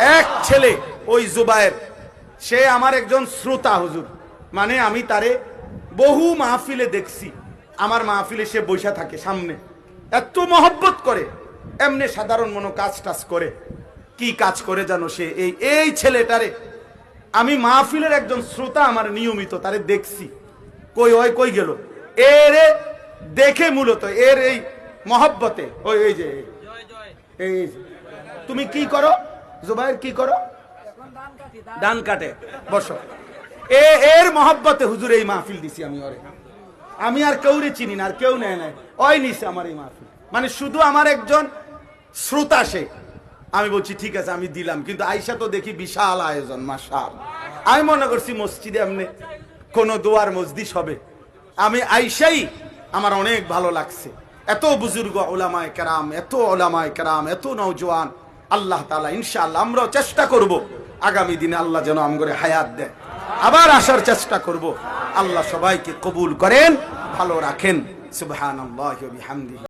এক ছেলে ওই জুবায়ের। সে আমার একজন শ্রোতা হুজুর। মানে আমি তারে বহু মাহফিলে দেখছি। আমার মাহফিলে সে বৈশা থাকে সামনে। এত মহব্বত করে। এমনি সাধারণ মনো কাজ টাজ করে। কি কাজ করে জানো সে? এই এই ছেলেটারে। আমি মাহফিলের একজন শ্রোতা আমার নিয়মিত তারে দেখছি। কই, ওই কই গেল? এর দেখে মূলত, এর এই মহব্বতে। ওই, এই যে, এই। তুমি কি করো? জুবাইর কি করো? ডান কাটে। বসো। এ এর মহব্বতে হুজুর এই মাহফিল দিছি আমি ওরে। আমি আর কেউরে চিনি না আর কেউ নেয় নাই। ওই নিছে আমার এই মাহফিল। মানে শুধু আমার একজন শ্রোতা সে। আমি বলছি ঠিক আছে আমি দিলাম। কিন্তু আইসা তো দেখি বিশাল আয়োজন মাসাল আমি মনে করছি মসজিদে এমনি কোন দোয়ার মসজিদ হবে। আমি আইসাই আমার অনেক ভালো লাগছে। এত বুজুর্গ ওলামায় কেরাম এত ওলামায় কেরাম এত নৌজওয়ান আল্লাহ তালা ইনশাআল্লাহ আমরাও চেষ্টা করব। আগামী দিনে আল্লাহ যেন আমগরে হায়াত দেয়। আবার আসার চেষ্টা করব। আল্লাহ সবাইকে কবুল করেন, ভালো রাখেন। সুবাহ